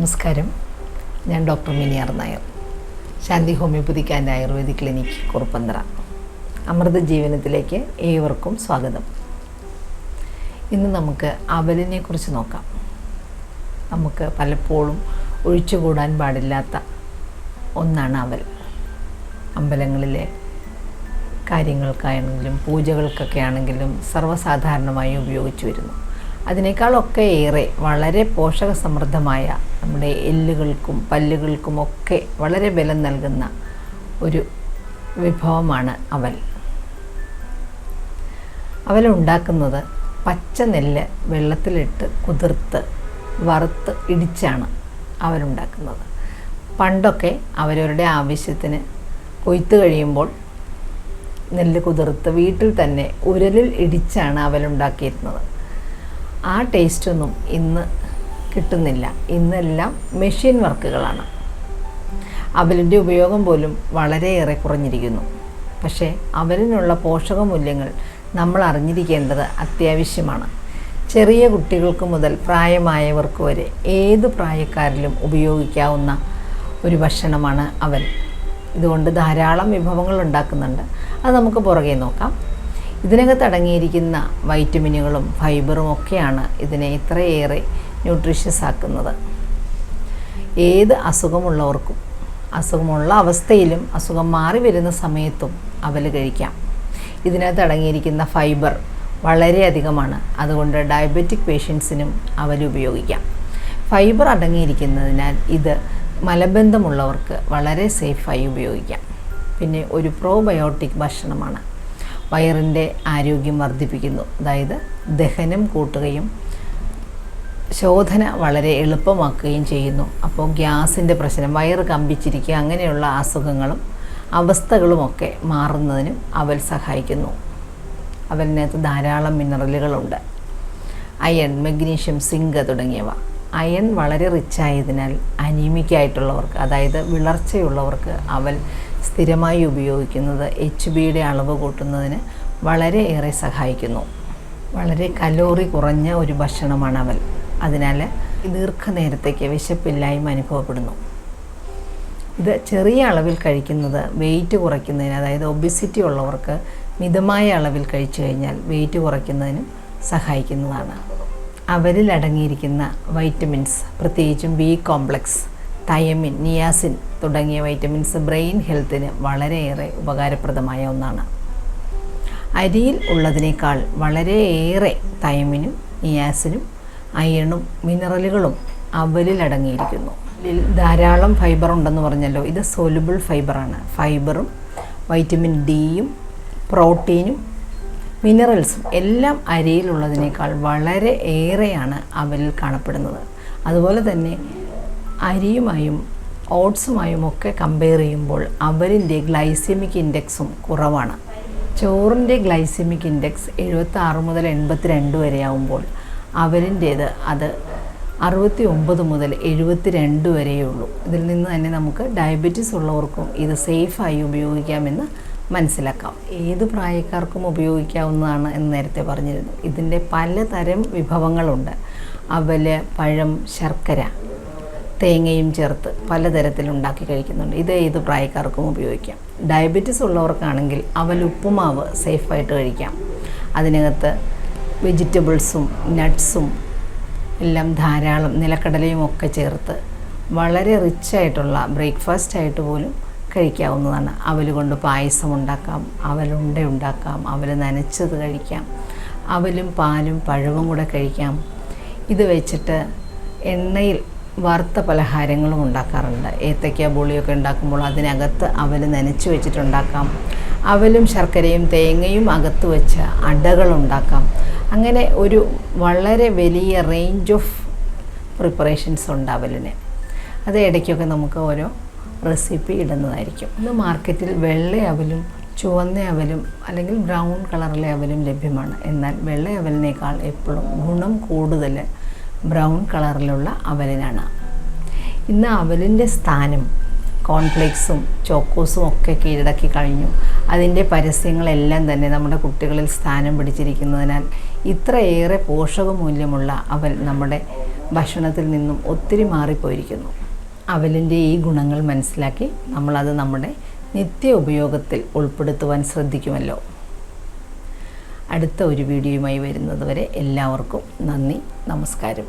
നമസ്കാരം. ഞാൻ doctor Miniyar Nair. Shanti homeopathic and ayurvedic clinic Kuruppanthara. Amrita ജീവനത്തിലേക്ക് ഏവർക്കും സ്വാഗതം. ഇന്ന് നമുക്ക് അവലിനെ കുറിച്ച് നോക്കാം. നമുക്ക് പലപ്പോഴും ഒഴിച്ചുകൂടാൻ പാടില്ലാത്ത ഒന്നാണ് അവൽ. അമ്പലങ്ങളിലെ കാര്യങ്ങൾക്കാണെങ്കിലും പൂജകൾക്കൊക്കെ ആണെങ്കിലും സർവസാധാരണമായി ഉപയോഗിച്ചു വരുന്നു. അതിനേക്കാളൊക്കെ ഏറെ വളരെ പോഷക സമൃദ്ധമായ നമ്മുടെ എല്ലുകൾക്കും പല്ലുകൾക്കും ഒക്കെ വളരെ ബലം നൽകുന്ന ഒരു വിഭവമാണ് അവൽ. അവൽ ഉണ്ടാക്കുന്നത് പച്ച നെല്ല് വെള്ളത്തിലിട്ട് കുതിർത്ത് വറുത്ത് ഇടിച്ചാണ് അവലുണ്ടാക്കുന്നത് പണ്ടൊക്കെ അവരവരുടെ ആവശ്യത്തിന് കൊയ്ത്ത് കഴിയുമ്പോൾ നെല്ല് കുതിർത്ത് വീട്ടിൽ തന്നെ ഉരലിൽ ഇടിച്ചാണ് അവലുണ്ടാക്കിയിരുന്നത് ആ ടേസ്റ്റൊന്നും ഇന്ന് കിട്ടുന്നില്ല. ഇന്നെല്ലാം മെഷീൻ വർക്കുകളാണ്. അവലിന്റെ ഉപയോഗം പോലും വളരെയേറെ കുറഞ്ഞിരിക്കുന്നു. പക്ഷേ അവലിനുള്ള പോഷകമൂല്യങ്ങൾ നമ്മൾ അറിഞ്ഞിരിക്കേണ്ടത് അത്യാവശ്യമാണ്. ചെറിയ കുട്ടികൾക്ക് മുതൽ പ്രായമായവർക്ക് വരെ ഏത് പ്രായക്കാരിലും ഉപയോഗിക്കാവുന്ന ഒരു ഭക്ഷണമാണ് അവൽ. ഇതുകൊണ്ട് ധാരാളം വിഭവങ്ങൾ ഉണ്ടാക്കുന്നുണ്ട്. അത് നമുക്ക് പുറകെ നോക്കാം. ഇതിനകത്ത് അടങ്ങിയിരിക്കുന്ന വൈറ്റമിനുകളും ഫൈബറും ഒക്കെയാണ് ഇതിനെ ഇത്രയേറെ ന്യൂട്രീഷ്യസ് ആക്കുന്നത്. ഏത് അസുഖമുള്ളവർക്കും അസുഖമുള്ള അവസ്ഥയിലും അസുഖം മാറി വരുന്ന സമയത്തും അവൽ കഴിക്കാം. ഇതിനകത്ത് അടങ്ങിയിരിക്കുന്ന ഫൈബർ വളരെയധികമാണ്. അതുകൊണ്ട് ഡയബറ്റിക് പേഷ്യൻസിനും അവൽ ഉപയോഗിക്കാം. ഫൈബർ അടങ്ങിയിരിക്കുന്നതിനാൽ ഇത് മലബന്ധമുള്ളവർക്ക് വളരെ സേഫായി ഉപയോഗിക്കാം. പിന്നെ ഒരു പ്രോബയോട്ടിക് ഭക്ഷണമാണ്. വയറിന്റെ ആരോഗ്യം വർദ്ധിപ്പിക്കുന്നു. അതായത് ദഹനം കൂട്ടുകയും ശോധന വളരെ എളുപ്പമാക്കുകയും ചെയ്യുന്നു. അപ്പോൾ ഗ്യാസിന്റെ പ്രശ്നം വയറ് കമ്പിച്ചിരിക്കുക അങ്ങനെയുള്ള അസുഖങ്ങളും അവസ്ഥകളുമൊക്കെ മാറുന്നതിനും അവൽ സഹായിക്കുന്നു. അവലിനകത്ത് ധാരാളം മിനറലുകളുണ്ട്. അയൺ മഗ്നീഷ്യം സിങ്ക് തുടങ്ങിയവ. അയൺ വളരെ റിച്ചായതിനാൽ അനീമിക്കായിട്ടുള്ളവർക്ക് അതായത് വിളർച്ചയുള്ളവർക്ക് അവൽ സ്ഥിരമായി ഉപയോഗിക്കുന്നത് എച്ച് ബിയുടെ അളവ് കൂട്ടുന്നതിന് വളരെയേറെ സഹായിക്കുന്നു. വളരെ കലോറി കുറഞ്ഞ ഒരു ഭക്ഷണമാണ് അവൽ. അതിനാൽ ദീർഘനേരത്തേക്ക് വിശപ്പില്ലായ്മ അനുഭവപ്പെടുന്നു. ഇത് ചെറിയ അളവിൽ കഴിക്കുന്നത് വെയിറ്റ് കുറയ്ക്കുന്നതിന് അതായത് ഒബിസിറ്റി ഉള്ളവർക്ക് മിതമായ അളവിൽ കഴിച്ചു കഴിഞ്ഞാൽ വെയിറ്റ് കുറയ്ക്കുന്നതിനും സഹായിക്കുന്നതാണ്. അവരിൽ അടങ്ങിയിരിക്കുന്ന വൈറ്റമിൻസ് പ്രത്യേകിച്ചും ബി കോംപ്ലക്സ് തയമിൻ നിയാസിൻ തുടങ്ങിയ വൈറ്റമിൻസ് ബ്രെയിൻ ഹെൽത്തിന് വളരെയേറെ ഉപകാരപ്രദമായ ഒന്നാണ്. അരിയിൽ ഉള്ളതിനേക്കാൾ വളരെയേറെ തയമിനും നിയാസിനും അയണും മിനറലുകളും അവലിൽ അടങ്ങിയിരിക്കുന്നു ഇതിൽ ധാരാളം ഫൈബർ ഉണ്ടെന്ന് പറഞ്ഞല്ലോ ഇത് സോലുബിൾ ഫൈബറാണ്. ഫൈബറും വൈറ്റമിൻ ഡിയും പ്രോട്ടീനും മിനറൽസും എല്ലാം അരിയിലുള്ളതിനേക്കാൾ വളരെ ഏറെയാണ് അവലിൽ കാണപ്പെടുന്നത്. അതുപോലെ തന്നെ അരിയുമായും ഓട്സുമായും ഒക്കെ കമ്പയർ ചെയ്യുമ്പോൾ അവരിന്റെ ഗ്ലൈസെമിക് ഇൻഡെക്സും കുറവാണ്. ചോറിന്റെ ഗ്ലൈസെമിക് ഇൻഡെക്സ് എഴുപത്തി മുതൽ എൺപത്തിരണ്ട് വരെ ആവുമ്പോൾ അവരിന്റേത് അത് അറുപത്തി ഒമ്പത് മുതൽ എഴുപത്തി രണ്ട് വരെയുള്ളൂ. ഇതിൽ നിന്ന് തന്നെ നമുക്ക് ഡയബറ്റീസ് ഉള്ളവർക്കും ഇത് സേഫായി ഉപയോഗിക്കാമെന്ന് മനസ്സിലാക്കാം. ഏത് പ്രായക്കാർക്കും ഉപയോഗിക്കാവുന്നതാണ് എന്ന് നേരത്തെ പറഞ്ഞിരുന്നു. ഇതിന്റെ പലതരം വിഭവങ്ങളുണ്ട്. അവൽ പഴം ശർക്കര തേങ്ങയും ചേർത്ത് പലതരത്തിൽ ഉണ്ടാക്കി കഴിക്കുന്നുണ്ട്. ഇത് ഏത് പ്രായക്കാർക്കും ഉപയോഗിക്കാം. ഡയബറ്റിസ് ഉള്ളവർക്കാണെങ്കിൽ അവൽ ഉപ്പുമാവ് സേഫായിട്ട് കഴിക്കാം. അതിനകത്ത് വെജിറ്റബിൾസും നട്ട്സും എല്ലാം ധാരാളം നിലക്കടലയും ഒക്കെ ചേർത്ത് വളരെ റിച്ചായിട്ടുള്ള ബ്രേക്ക്ഫാസ്റ്റ് ആയിട്ട് പോലും കഴിക്കാവുന്നതാണ്. അവൽ കൊണ്ട് പായസം ഉണ്ടാക്കാം അവലുണ്ട ഉണ്ടാക്കാം അവൽ നനച്ചത് കഴിക്കാം അവലും പാലും പഴവും കൂടെ കഴിക്കാം. ഇത് വെച്ചിട്ട് എണ്ണയിൽ വറുത്ത പലഹാരങ്ങളും ഉണ്ടാക്കാറുണ്ട്. ഏത്തയ്ക്ക ബോളിയൊക്കെ ഉണ്ടാക്കുമ്പോൾ അതിനകത്ത് അവൽ നനച്ച് വെച്ചിട്ടുണ്ടാക്കാം. അവലും ശർക്കരയും തേങ്ങയും അകത്ത് വെച്ച് അടകളുണ്ടാക്കാം അങ്ങനെ ഒരു വളരെ വലിയ റേഞ്ച് ഓഫ് പ്രിപ്പറേഷൻസ് ഉണ്ട് അവലിന്. അത് ഇടയ്ക്കൊക്കെ നമുക്ക് ഓരോ റെസിപ്പി ഇടുന്നതായിരിക്കും. ഇന്ന് മാർക്കറ്റിൽ വെള്ള അവലും ചുവന്ന അവലും അല്ലെങ്കിൽ ബ്രൗൺ കളറിലെ അവലും ലഭ്യമാണ്. എന്നാൽ വെള്ള അവലിനേക്കാൾ എപ്പോഴും ഗുണം കൂടുതൽ ബ്രൗൺ കളറിലുള്ള അവലിനാണ്. ഇന്ന് അവലിന്റെ സ്ഥാനം കോൺഫ്ലേക്സും ചോക്കോസും ഒക്കെ കീഴടക്കി കഴിഞ്ഞു. അതിന്റെ പരസ്യങ്ങളെല്ലാം തന്നെ നമ്മുടെ കുട്ടികളിൽ സ്ഥാനം പിടിച്ചിരിക്കുന്നതിനാൽ ഇത്രയേറെ പോഷകമൂല്യമുള്ള അവൽ നമ്മുടെ ഭക്ഷണത്തിൽ നിന്നും ഒത്തിരി മാറിപ്പോയിരിക്കുന്നു. അവലിന്റെ ഈ ഗുണങ്ങൾ മനസ്സിലാക്കി നമ്മളത് നമ്മുടെ നിത്യ ഉപയോഗത്തിൽ ഉൾപ്പെടുത്തുവാൻ ശ്രദ്ധിക്കുമല്ലോ. അടുത്ത ഒരു വീഡിയോയുമായി വരുന്നതുവരെ എല്ലാവർക്കും നന്ദി നമസ്കാരം.